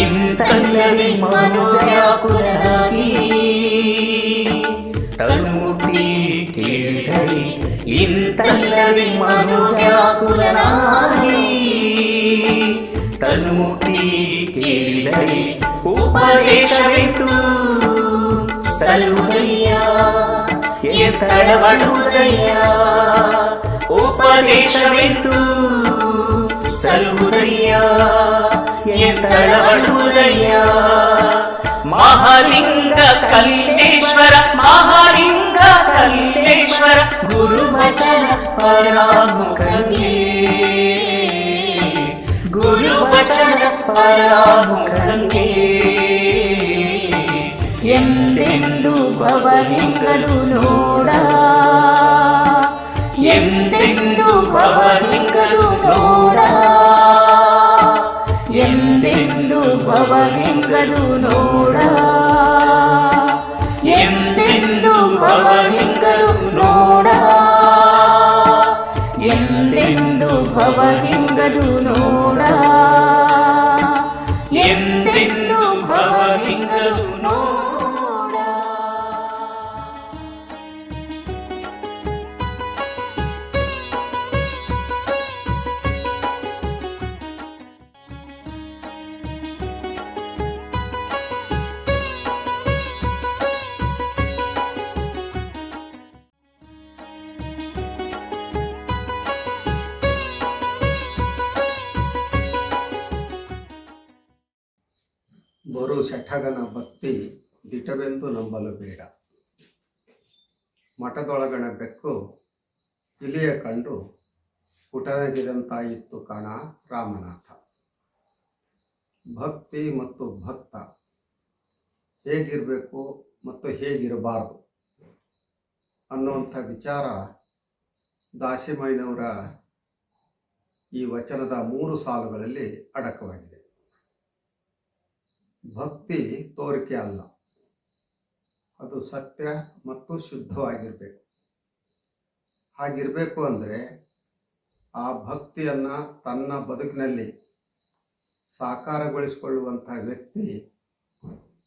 ఇంతల్లని మనోరాకులకి తనుటి కీర్తడి ఇంతల్లని మనోరాకులనాగి తనుటి కీర్తడి ఉపదేశమితు సలువయ్యా ఎత్తడవడుదయ్యా ఉపదేశమితూ సలుగుదయ్యా ఎత్తడవడుదయ్యా మహాలింగ కల్లేశ్వర మహాలింగ కల్లేశ్వర గురువచన పరాముఖమే గురువచన పరాముఖమే ఎందెందు భవలింగలు ಭವಲಿಂಗಲು ನೋಡ ಎಂದೆಂದು ಭವಲಿಂಗಲು ನೋಡ ಎಂದೆಂದು ಭವಲಿಂಗಲು ನೋಡ ಎಂದೆಂದು ಭವಲಿಂಗಲು ನೋಡ ಬರು ಶಠಗನ ಭಕ್ತಿ ದಿಟವೆಂದು ನಂಬಲು ಬೇಡ. ಮಠದೊಳಗಣ ಬೆಕ್ಕು ಇಲಿಯ ಕಂಡು ಪುಟನಗಿದಂತಾಯಿತ್ತು ಕಾಣ ರಾಮನಾಥ. ಭಕ್ತಿ ಮತ್ತು ಭಕ್ತ ಹೇಗಿರಬೇಕು ಮತ್ತು ಹೇಗಿರಬಾರದು ಅನ್ನುವಂಥ ವಿಚಾರ ದಾಸಿಮಯ್ಯನವರ ಈ ವಚನದ ಮೂರು ಸಾಲುಗಳಲ್ಲಿ ಅಡಕವಾಗಿದೆ. ಭಕ್ತಿ ತೋರಿಕೆ ಅಲ್ಲ. ಅದು ಸತ್ಯ ಮತ್ತು ಶುದ್ಧವಾಗಿರಬೇಕು. ಹಾಗಿರಬೇಕು ಅಂದರೆ ಆ ಭಕ್ತಿಯನ್ನು ತನ್ನ ಬದುಕಿನಲ್ಲಿ ಸಾಕಾರಗೊಳಿಸಿಕೊಳ್ಳುವಂಥ ವ್ಯಕ್ತಿ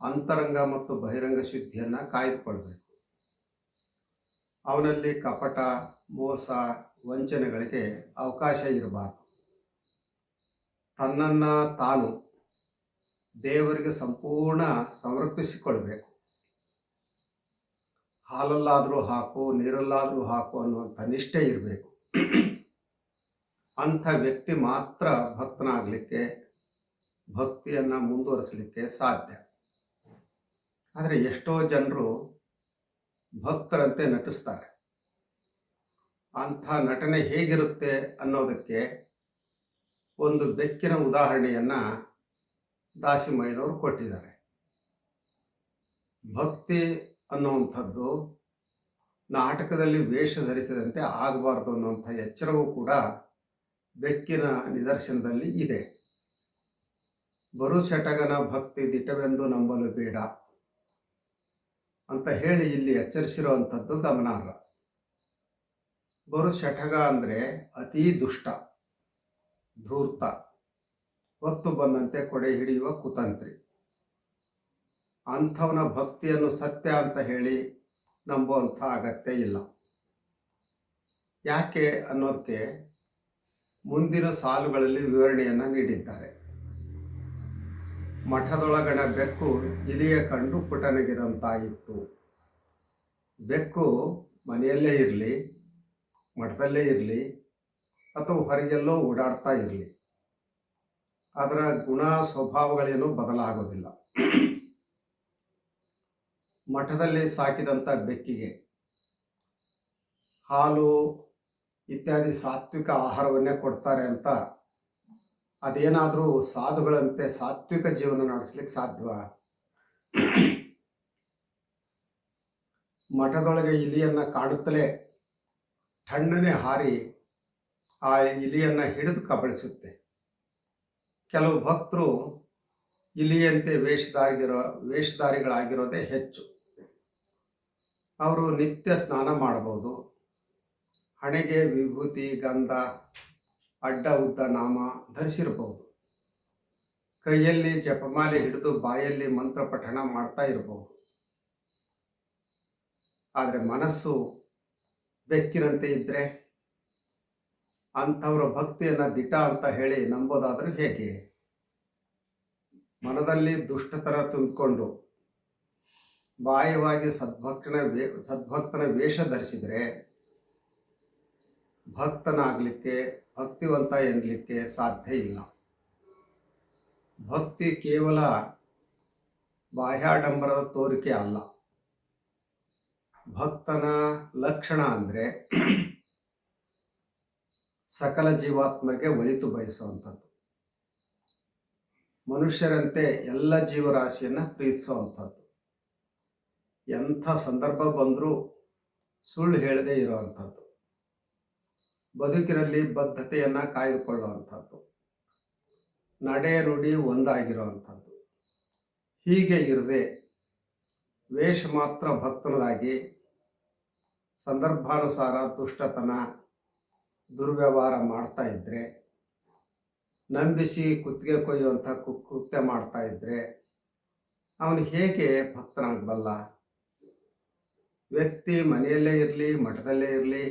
ಅಂತರಂಗ ಮತ್ತು ಬಹಿರಂಗ ಶುದ್ಧಿಯನ್ನು ಕಾಯ್ದುಕೊಳ್ಬೇಕು. ಅವನಲ್ಲಿ ಕಪಟ, ಮೋಸ, ವಂಚನೆಗಳಿಗೆ ಅವಕಾಶ ಇರಬಾರ್ದು. ತನ್ನನ್ನು ತಾನು ದೇವರಿಗೆ ಸಂಪೂರ್ಣ ಸಮರ್ಪಿಸಿಕೊಳ್ಬೇಕು. ಹಾಲಲ್ಲಾದರೂ ಹಾಕು, ನೀರಲ್ಲಾದರೂ ಹಾಕು ಅನ್ನುವಂಥ ನಿಷ್ಠೆ ಇರಬೇಕು. ಅಂಥ ವ್ಯಕ್ತಿ ಮಾತ್ರ ಭಕ್ತನಾಗಲಿಕ್ಕೆ, ಭಕ್ತಿಯನ್ನು ಮುಂದುವರಿಸಲಿಕ್ಕೆ ಸಾಧ್ಯ. ಆದರೆ ಎಷ್ಟೋ ಜನರು ಭಕ್ತರಂತೆ ನಟಿಸ್ತಾರೆ. ಅಂಥ ನಟನೆ ಹೇಗಿರುತ್ತೆ ಅನ್ನೋದಕ್ಕೆ ಒಂದು ಬೆಕ್ಕಿನ ಉದಾಹರಣೆಯನ್ನು ದಾಸಿಮಯ್ಯನವರು ಕೊಟ್ಟಿದ್ದಾರೆ. ಭಕ್ತಿ ಅನ್ನುವಂಥದ್ದು ನಾಟಕದಲ್ಲಿ ವೇಷ ಧರಿಸಿದಂತೆ ಆಗಬಾರ್ದು ಅನ್ನುವಂಥ ಎಚ್ಚರವೂ ಕೂಡ ಬೆಕ್ಕಿನ ನಿದರ್ಶನದಲ್ಲಿ ಇದೆ. ಬರು ಶಟಗನ ಭಕ್ತಿ ದಿಟವೆಂದು ನಂಬಲು ಬೇಡ ಅಂತ ಹೇಳಿ ಇಲ್ಲಿ ಎಚ್ಚರಿಸಿರುವಂಥದ್ದು ಗಮನಾರ್ಹ. ಬರು ಶಟಗ ಅಂದರೆ ಅತೀ ದುಷ್ಟ, ಧೂರ್ತ. ಹೊತ್ತು ಬಂದಂತೆ ಕೊಡೆ ಹಿಡಿಯುವ ಕುತಂತ್ರಿ. ಅಂಥವನ ಭಕ್ತಿಯನ್ನು ಸತ್ಯ ಅಂತ ಹೇಳಿ ನಂಬುವಂಥ ಅಗತ್ಯ ಇಲ್ಲ. ಯಾಕೆ ಅನ್ನೋದಕ್ಕೆ ಮುಂದಿನ ಸಾಲುಗಳಲ್ಲಿ ವಿವರಣೆಯನ್ನು ನೀಡಿದ್ದಾರೆ. ಮಠದೊಳಗಣ ಬೆಕ್ಕು ಇಲಿಯ ಕಂಡು ಪುಟನಗಿದಂತಾಯಿತು ಬೆಕ್ಕು ಮನೆಯಲ್ಲೇ ಇರಲಿ, ಮಠದಲ್ಲೇ ಇರಲಿ, ಅಥವಾ ಹೊರಗೆಲ್ಲೋ ಓಡಾಡ್ತಾ ಇರಲಿ. ಅದರ ಗುಣ ಸ್ವಭಾವಗಳೇನು ಬದಲಾಗೋದಿಲ್ಲ. ಮಠದಲ್ಲಿ ಸಾಕಿದಂಥ ಬೆಕ್ಕಿಗೆ ಹಾಲು ಇತ್ಯಾದಿ ಸಾತ್ವಿಕ ಆಹಾರವನ್ನೇ ಕೊಡ್ತಾರೆ ಅಂತ ಅದೇನಾದರೂ ಸಾಧುಗಳಂತೆ ಸಾತ್ವಿಕ ಜೀವನ ನಡೆಸ್ಲಿಕ್ಕೆ ಸಾಧ್ಯವ ಮಠದೊಳಗೆ ಇಲಿಯನ್ನ ಕಾಡುತ್ತಲೇ ಠಣ್ಣನೆ ಹಾರಿ ಆ ಇಲಿಯನ್ನ ಹಿಡಿದು ಕಬಳಿಸುತ್ತೆ. ಕೆಲವು ಭಕ್ತರು ಇಲಿಯಂತೆ ವೇಷಧಾರಿಗಿರೋ, ವೇಷಧಾರಿಗಳಾಗಿರೋದೇ ಹೆಚ್ಚು. ಅವರು ನಿತ್ಯ ಸ್ನಾನ ಮಾಡಬಹುದು. ಹಣೆಗೆ ವಿಭೂತಿ, ಗಂಧ, ಅಡ್ಡ, ಉದ್ದ, ನಾಮ ಧರಿಸಿರಬಹುದು. ಕೈಯಲ್ಲಿ ಜಪಮಾಲೆ ಹಿಡಿದು ಬಾಯಲ್ಲಿ ಮಂತ್ರ ಪಠಣ ಮಾಡ್ತಾ ಇರಬಹುದು. ಆದರೆ ಮನಸ್ಸು ಬೆಕ್ಕಿನಂತೆ ಇದ್ರೆ ಅಂಥವರ ಭಕ್ತಿಯನ್ನ ದಿಟ ಅಂತ ಹೇಳಿ ನಂಬೋದಾದ್ರೂ ಹೇಗೆ? ಮನದಲ್ಲಿ ದುಷ್ಟತನ ತುಂಬಿಕೊಂಡು ಬಾಯವಾಗಿ ಸದ್ಭಕ್ತನ ವೇ, ಸದ್ಭಕ್ತನ ವೇಷ ಧರಿಸಿದರೆ ಭಕ್ತನಾಗಲಿಕ್ಕೆ, ಭಕ್ತಿವಂತ ಎನ್ನಲಿಕ್ಕೆ ಸಾಧ್ಯ ಇಲ್ಲ. ಭಕ್ತಿ ಕೇವಲ ಬಾಹ್ಯಾಡಂಬರದ ತೋರಿಕೆ ಅಲ್ಲ. ಭಕ್ತನ ಲಕ್ಷಣ ಅಂದರೆ ಸಕಲ ಜೀವಾತ್ಮರಿಗೆ ಒಲಿತು ಬಯಸುವಂಥದ್ದು. ಮನುಷ್ಯರಂತೆ ಎಲ್ಲ ಜೀವರಾಶಿಯನ್ನು ಪ್ರೀತಿಸುವಂಥದ್ದು. ಎಂಥ ಸಂದರ್ಭ ಬಂದರೂ ಸುಳ್ಳು ಹೇಳದೇ ಇರುವಂಥದ್ದು. ಬದುಕಿನಲ್ಲಿ ಬದ್ಧತೆಯನ್ನು ಕಾಯ್ದುಕೊಳ್ಳುವಂಥದ್ದು. ನಡೆ ನುಡಿ ಒಂದಾಗಿರುವಂಥದ್ದು. ಹೀಗೆ ಇರದೆ ವೇಷ ಮಾತ್ರ ಭಕ್ತನದಾಗಿ, ಸಂದರ್ಭಾನುಸಾರ ದುಷ್ಟತನ ದುರ್ವ್ಯವಹಾರ ಮಾಡ್ತಾ ಇದ್ದರೆ ನಂಬಿಸಿ ಕುತ್ತಿಗೆ ಕೊಯ್ಯುವಂಥ ಕೃತ್ಯ ಮಾಡ್ತಾ ಇದ್ದರೆ ಅವನು ಹೇಗೆ ಭಕ್ತನಾಗಬಲ್ಲ? ವ್ಯಕ್ತಿ ಮನೆಯಲ್ಲೇ ಇರಲಿ, ಮಠದಲ್ಲೇ ಇರಲಿ,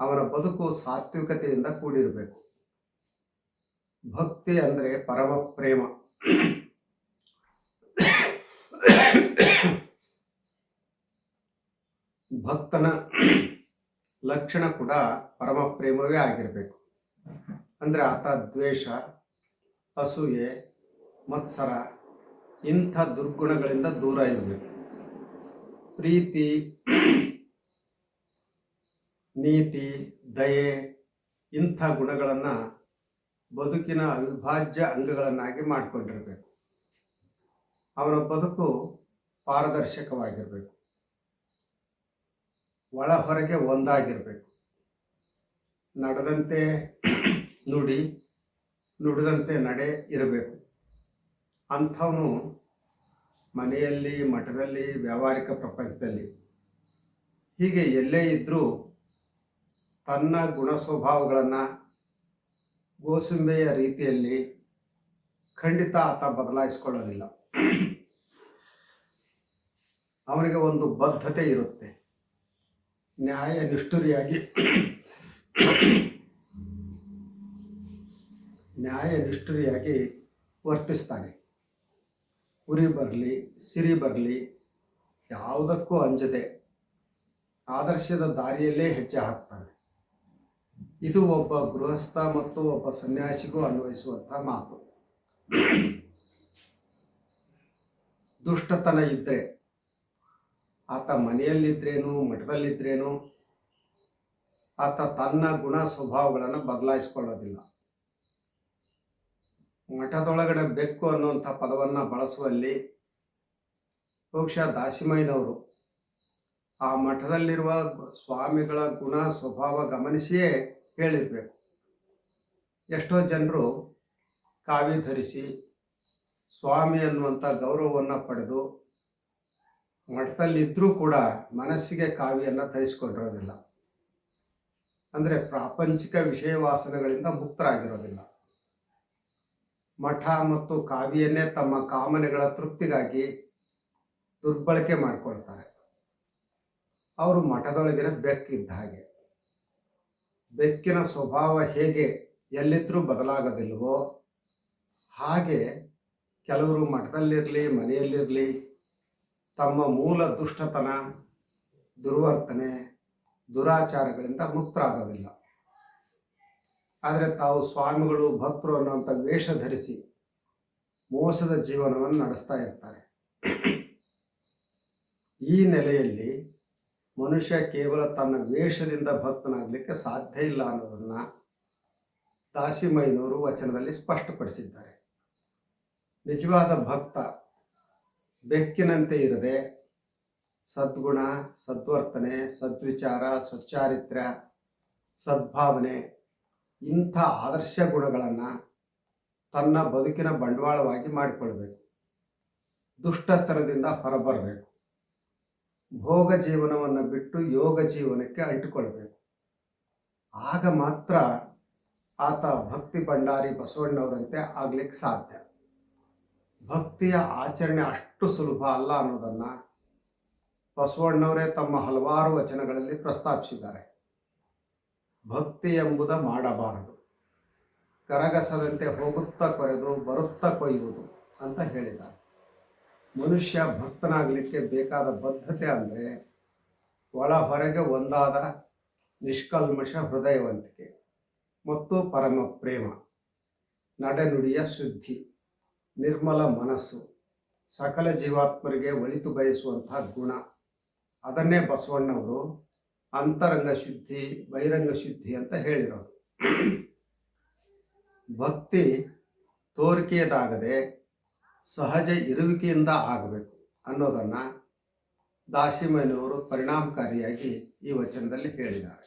ಅವನ ಬದುಕು ಸಾತ್ವಿಕತೆಯಿಂದ ಕೂಡಿರಬೇಕು. ಭಕ್ತಿ ಅಂದರೆ ಪರಮ ಪ್ರೇಮ. ಭಕ್ತನ ಲಕ್ಷಣ ಕೂಡ ಪರಮ ಪ್ರೇಮವೇ ಆಗಿರಬೇಕು. ಅಂದರೆ ಆತ ದ್ವೇಷ, ಅಸೂಯೆ, ಮತ್ಸರ, ಇಂಥ ದುರ್ಗುಣಗಳಿಂದ ದೂರ ಇರಬೇಕು. ಪ್ರೀತಿ, ನೀತಿ, ದಯೆ, ಇಂಥ ಗುಣಗಳನ್ನು ಬದುಕಿನ ಅವಿಭಾಜ್ಯ ಅಂಗಗಳನ್ನಾಗಿ ಮಾಡಿಕೊಂಡಿರಬೇಕು. ಅವನ ಬದುಕು ಪಾರದರ್ಶಕವಾಗಿರಬೇಕು. ಒಳ ಹೊರಗೆ ಒಂದಾಗಿರಬೇಕು. ನಡೆದಂತೆ ನುಡಿ, ನುಡಿದಂತೆ ನಡೆ ಇರಬೇಕು. ಅಂಥವನು ಮನೆಯಲ್ಲಿ, ಮಠದಲ್ಲಿ, ವ್ಯಾವಹಾರಿಕ ಪ್ರಪಂಚದಲ್ಲಿ ಹೀಗೆ ಎಲ್ಲೇ ಇದ್ದರೂ ತನ್ನ ಗುಣ ಸ್ವಭಾವಗಳನ್ನು ಗೋಸುಂಬೆಯ ರೀತಿಯಲ್ಲಿ ಖಂಡಿತ ಆತ ಬದಲಾಯಿಸ್ಕೊಳ್ಳೋದಿಲ್ಲ. ಅವನಿಗೆ ಒಂದು ಬದ್ಧತೆ ಇರುತ್ತೆ. ನ್ಯಾಯ ನಿಷ್ಠುರಿಯಾಗಿ ನ್ಯಾಯ ನಿಷ್ಠುರಿಯಾಗಿ ವರ್ತಿಸ್ತಾನೆ. ಉರಿ ಬರಲಿ, ಸಿರಿ ಬರಲಿ, ಯಾವುದಕ್ಕೂ ಅಂಜದೆ ಆದರ್ಶದ ದಾರಿಯಲ್ಲೇ ಹೆಜ್ಜೆ ಹಾಕ್ತಾನೆ. ಇದು ಒಬ್ಬ ಗೃಹಸ್ಥ ಮತ್ತು ಒಬ್ಬ ಸನ್ಯಾಸಿಗೂ ಅನ್ವಯಿಸುವಂಥ ಮಾತು. ದುಷ್ಟತನ ಇದ್ದರೆ ಆತ ಮನೆಯಲ್ಲಿದ್ದರೇನು ಮಠದಲ್ಲಿದ್ದರೇನು ಆತ ತನ್ನ ಗುಣ ಸ್ವಭಾವಗಳನ್ನು ಬದಲಾಯಿಸ್ಕೊಳ್ಳೋದಿಲ್ಲ. ಮಠದೊಳಗಡೆ ಬೆಕ್ಕು ಅನ್ನುವಂಥ ಪದವನ್ನು ಬಳಸುವಲ್ಲಿ ಬಹುಶಃ ದಾಸಿಮಯ್ಯನವರು ಆ ಮಠದಲ್ಲಿರುವ ಸ್ವಾಮಿಗಳ ಗುಣ ಸ್ವಭಾವ ಗಮನಿಸಿಯೇ ಹೇಳಿರಬೇಕು. ಎಷ್ಟೋ ಜನರು ಕಾವ್ಯ ಧರಿಸಿ ಸ್ವಾಮಿ ಅನ್ನುವಂಥ ಗೌರವವನ್ನು ಪಡೆದು ಮಠದಲ್ಲಿದ್ದರೂ ಕೂಡ ಮನಸ್ಸಿಗೆ ಕಾವಿಯನ್ನು ತರಿಸ್ಕೊಂಡಿರೋದಿಲ್ಲ. ಅಂದರೆ ಪ್ರಾಪಂಚಿಕ ವಿಷಯ ವಾಸನೆಗಳಿಂದ ಮುಕ್ತರಾಗಿರೋದಿಲ್ಲ. ಮಠ ಮತ್ತು ಕಾವಿಯನ್ನೇ ತಮ್ಮ ಕಾಮನೆಗಳ ತೃಪ್ತಿಗಾಗಿ ದುರ್ಬಳಕೆ ಮಾಡಿಕೊಳ್ತಾರೆ. ಅವರು ಮಠದೊಳಗಿನ ಬೆಕ್ಕಿದ್ದ ಹಾಗೆ. ಬೆಕ್ಕಿನ ಸ್ವಭಾವ ಹೇಗೆ, ಎಲ್ಲಿದ್ರೂ ಬದಲಾಗೋದಿಲ್ವೋ ಹಾಗೆ ಕೆಲವರು ಮಠದಲ್ಲಿರಲಿ, ಮನೆಯಲ್ಲಿರಲಿ ತಮ್ಮ ಮೂಲ ದುಷ್ಟತನ, ದುರ್ವರ್ತನೆ, ದುರಾಚಾರಗಳಿಂದ ಮುಕ್ತರಾಗೋದಿಲ್ಲ. ಆದರೆ ತಾವು ಸ್ವಾಮಿಗಳು, ಭಕ್ತರು ಅನ್ನುವಂಥ ವೇಷ ಧರಿಸಿ ಮೋಸದ ಜೀವನವನ್ನು ನಡೆಸ್ತಾ ಇರ್ತಾರೆ. ಈ ನೆಲೆಯಲ್ಲಿ ಮನುಷ್ಯ ಕೇವಲ ತನ್ನ ವೇಷದಿಂದ ಭಕ್ತನಾಗಲಿಕ್ಕೆ ಸಾಧ್ಯ ಇಲ್ಲ ಅನ್ನೋದನ್ನು ದಾಸಿಮೈನವರು ವಚನದಲ್ಲಿ ಸ್ಪಷ್ಟಪಡಿಸಿದ್ದಾರೆ. ನಿಜವಾದ ಭಕ್ತ ಬೆಕ್ಕಿನಂತೆ ಇರದೆ ಸದ್ಗುಣ, ಸದ್ವರ್ತನೆ, ಸದ್ವಿಚಾರ ಸ್ವಚ್ಚಾರಿತ್ರ ಸದ್ಭಾವನೆ ಇಂಥ ಆದರ್ಶ ಗುಣಗಳನ್ನು ತನ್ನ ಬದುಕಿನ ಬಂಡವಾಳವಾಗಿ ಮಾಡಿಕೊಳ್ಬೇಕು. ದುಷ್ಟತನದಿಂದ ಹೊರಬರಬೇಕು. ಭೋಗ ಜೀವನವನ್ನು ಬಿಟ್ಟು ಯೋಗ ಜೀವನಕ್ಕೆ ಅಂಟಿಕೊಳ್ಬೇಕು. ಆಗ ಮಾತ್ರ ಆತ ಭಕ್ತಿ ಭಂಡಾರಿ ಬಸವಣ್ಣವರಂತೆ ಆಗ್ಲಿಕ್ಕೆ ಸಾಧ್ಯ. ಭಕ್ತಿಯ ಆಚರಣೆ ಅಷ್ಟು ಸುಲಭ ಅಲ್ಲ ಅನ್ನೋದನ್ನು ಬಸವಣ್ಣವರೇ ತಮ್ಮ ಹಲವಾರು ವಚನಗಳಲ್ಲಿ ಪ್ರಸ್ತಾಪಿಸಿದ್ದಾರೆ. ಭಕ್ತಿ ಎಂಬುದ ಮಾಡಬಾರದು. ಕರಗಸದಂತೆ ಹೋಗುತ್ತಾ ಕೊರೆದು ಬರುತ್ತಾ ಕೊಯ್ಯುವುದು ಅಂತ ಹೇಳಿದ್ದಾರೆ. ಮನುಷ್ಯ ಭಕ್ತನಾಗಲಿಕ್ಕೆ ಬೇಕಾದ ಬದ್ಧತೆ ಅಂದರೆ ಒಳ ಹೊರಗೆ ಒಂದಾದ ನಿಷ್ಕಲ್ಮಷ ಹೃದಯವಂತಿಕೆ ಮತ್ತು ಪರಮ ಪ್ರೇಮ ನಡೆನುಡಿಯ ಶುದ್ಧಿ, ನಿರ್ಮಲ ಮನಸ್ಸು. ಸಕಲ ಜೀವಾತ್ಮರಿಗೆ ಒಳಿತು ಬಯಸುವಂತಹ ಗುಣ. ಅದನ್ನೇ ಬಸವಣ್ಣವರು ಅಂತರಂಗ ಶುದ್ಧಿ, ಬಹಿರಂಗ ಶುದ್ಧಿ ಅಂತ ಹೇಳಿರೋದು. ಭಕ್ತಿ ತೋರಿಕೆಯದಾಗದೆ ಸಹಜ ಇರುವಿಕೆಯಿಂದ ಆಗಬೇಕು ಅನ್ನೋದನ್ನು ದಾಸಿಮಯ್ಯನವರು ಪರಿಣಾಮಕಾರಿಯಾಗಿ ಈ ವಚನದಲ್ಲಿ ಹೇಳಿದ್ದಾರೆ.